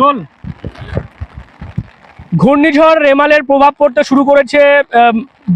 Role ঘূর্ণিঝড় রেমালের প্রভাব পড়তে শুরু করেছে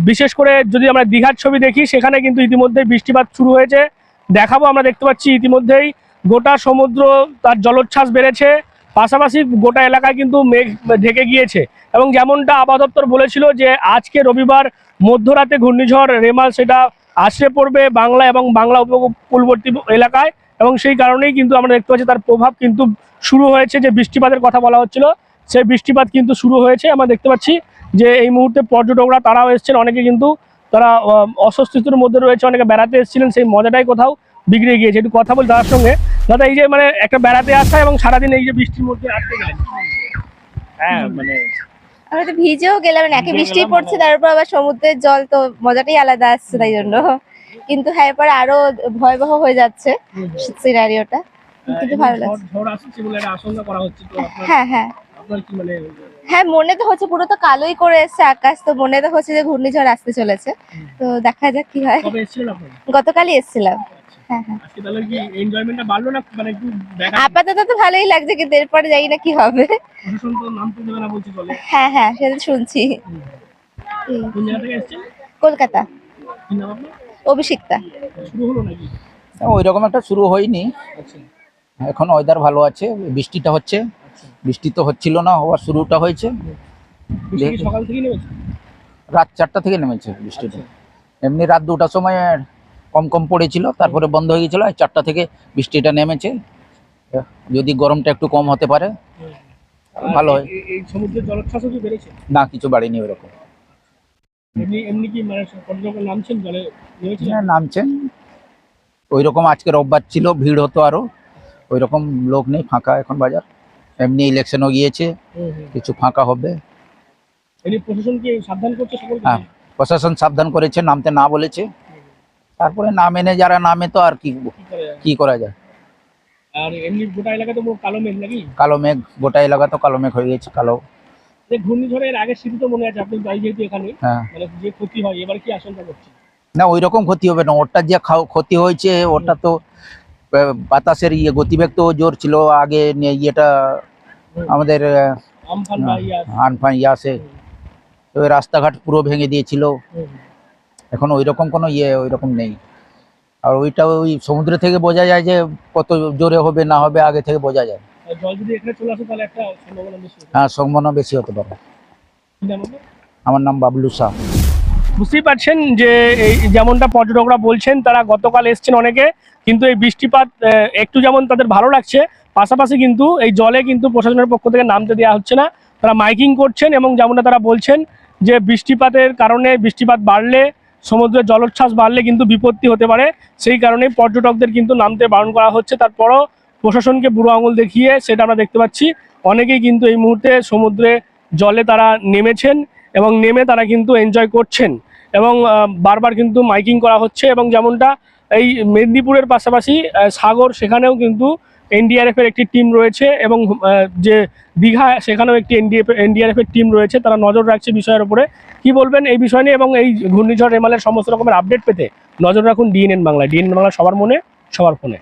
বিশেষ করে যদি আমরা দীঘার ছবি দেখি, সেখানে কিন্তু ইতিমধ্যে বৃষ্টিপাত শুরু হয়েছে। দেখাবো, আমরা দেখতে পাচ্ছি ইতিমধ্যেই গোটা সমুদ্র তার জলোচ্ছ্বাস বেড়েছে। পাশাপাশি গোটা এলাকায় কিন্তু মেঘ ঢেকে গিয়েছে। এবং যেমনটা আবহাওয়া দপ্তর বলেছিল যে, আজকে রবিবার মধ্যরাতে ঘূর্ণিঝড়, রেমাল, সেটা আছড়ে পড়বে বাংলা এবং বাংলা উপকূলবর্তী এলাকায়। এবং সেই কারণেই কিন্তু আমরা দেখতে পাচ্ছি তার প্রভাব কিন্তু শুরু হয়েছে যে বৃষ্টিপাতের কথা বলা হচ্ছিল। সেই বৃষ্টিপাত কিন্তু শুরু হয়েছে। আমরা দেখতে পাচ্ছি যে এই মুহূর্তে পর্যটকরা তারাও এসেছেন। অনেকে কিন্তু তারা আহ, অস্বস্তির মধ্যে রয়েছে অনেকে বেড়াতে এসেছিলেন। সেই মজাটাই কোথাও বিগড়ে গিয়েছে। একটু কথা বল তার সঙ্গে। দাদা এই যে মানে একটা বেড়াতে আসা এবং সারাদিন এই যে বৃষ্টির মধ্যে আটকে গেলেন। হ্যাঁ মানে আমরা তো ভিজেও গেলাম নাকি ভিজে বৃষ্টি পড়ছে তারপর আবার সমুদ্রের জল তো মজাটাই আলাদা আসছে তাই জন্য। কিন্তু হ্যাঁ এরপরে আরও ভয়াবহ হয়ে যাচ্ছে সিনারিওটা কিন্তু ভালো লাগছে। ঝড়- ঝড় আসছে বলে একটা আশঙ্কা করা হচ্ছে তো হ্যাঁ হ্যাঁ। মানে হ্যাঁ মনে তো হচ্ছে পুরো তো কালোই করে এসছে আকাশ তো মনে তো হচ্ছে যে ঘূর্ণিঝড় আসতে চলেছে। তো দেখা যাক কি হয়। গতকালই এসেছিলাম। হ্যাঁ হ্যাঁ। আজকে তাহলে কি এনজয়মেন্টটা বাড়লো না মানে একটু দেখা আপাতত তো ভালোই লাগছে কিন্তু এরপরে জানি না কি হবে। হ্যাঁ হ্যাঁ সেটা শুনছি। কলকাতা। কি নাম আপনার? অভিষিক্তা। শুরু হলো নাকি? ওই রকম একটা শুরু হয়নি। আচ্ছা। এখন ওয়েদার ভালো আছে বৃষ্টিটা হচ্ছে। আচ্ছা। বৃষ্টি তো হচ্ছিল না হওয়ার শুরুটা হয়েছে। সকাল থেকে রাত চারটা থেকে নেমেছে বৃষ্টিটা। এমনি রাত দুটার সময় কম কম পড়েছিল তারপরে বন্ধ হয়ে গেছিল আর চারটা থেকে বৃষ্টিটা নেমেছে। যদি গরমটা একটু কম হতে পারে ভালো হয়। এই- এই সমুদ্রের জলোচ্ছ্বাসও কি বেড়েছে? না কিছু বাড়েনি ওইরকম। এমনি এমনি কি মানে পর্যটকের নামছেন জলে হ্যাঁ, নামছে ওই রকম আজকে রোববার ছিল ভিড় হতো আরও। ওই রকম লোক নেই ফাঁকা এখন বাজার। এমনি ইলেকশনও গিয়েছে। কিছু ফাঁকা হবে। প্রশাসন সাবধান হ্যাঁ প্রশাসন সাবধান করেছে নামতে না বলেছে। তারপরে না মেনে যারা নামে তো আর কি কি করা যায়? কি করা যায়? আর এমনি গোটা এলাকা তো কালো মেঘ নাকি? কালো মেঘ গোটা এলাকা তো কালো মেঘ হয়ে গেছে কালো। যে ঘূর্ণিঝড়ের আগে স্মৃতি তো মনে আছে আপনি বাড়ি যেহেতু এখানে হ্যাঁ। মানে যে ক্ষতি হয় এবার কি আশঙ্কা করছে না ওই রকম ক্ষতি হবে না। ওটার যে ক্ষতি হয়েছে ওটা তো বাতাসের ইয়ে গতিবেগ তো জোর ছিল আগে ইয়েটা আমাদের আমফান বা ইয়া আনফান ইয়াসে তো ওই রাস্তাঘাট পুরো ভেঙে দিয়েছিল। এখন ওই রকম কোনো ইয়ে ওই রকম নেই। আর ওইটা ওই সমুদ্র থেকে বোঝা যায় যে কত জোরে হবে না হবে আগে থেকে বোঝা যায়। জল যদি এখানে চলে আসে তাহলে একটা সম্ভাবনা বেশি হ্যাঁ সম্ভাবনা বেশি হতে পারে? আমার নাম বাবলু শাহ। বুঝতেই পারছেন যে এই যেমনটা পর্যটকরা বলছেন তারা গতকাল এসছেন অনেকে কিন্তু এই বৃষ্টিপাত একটু যেমন তাদের ভালো লাগছে পাশাপাশি কিন্তু এই জলে কিন্তু প্রশাসনের পক্ষ থেকে নামতে দেওয়া হচ্ছে না। তারা মাইকিং করছেন এবং যেমনটা তারা বলছেন যে বৃষ্টিপাতের কারণে বৃষ্টিপাত বাড়লে সমুদ্রের জলোচ্ছ্বাস বাড়লে কিন্তু বিপত্তি হতে পারে। সেই কারণে পর্যটকদের কিন্তু নামতে বারণ করা হচ্ছে। তারপরও প্রশাসনকে বুড়ো আঙুল দেখিয়ে সেটা আমরা দেখতে পাচ্ছি। অনেকেই কিন্তু এই মুহূর্তে সমুদ্রে জলে তারা নেমেছেন এবং নেমে তারা কিন্তু এনজয় করছেন এবং বারবার কিন্তু মাইকিং করা হচ্ছে এবং যেমনটা এই মেদিনীপুরের পাশাপাশি সাগর সেখানেও কিন্তু এনডিআরএফের একটি টিম রয়েছে এবং যে দীঘা সেখানেও একটি এনডিএফ, এনডিআরএফ এর টিম রয়েছে। তারা নজর রাখছে বিষয়ের উপরে। কি বলবেন এই বিষয় নিয়ে এবং এই ঘূর্ণিঝড়, রেমালের সমস্ত রকমের আপডেট পেতে নজর রাখুন ডিএনএন বাংলা ডিএনএন বাংলা সবার মনে, সবার ফোনে।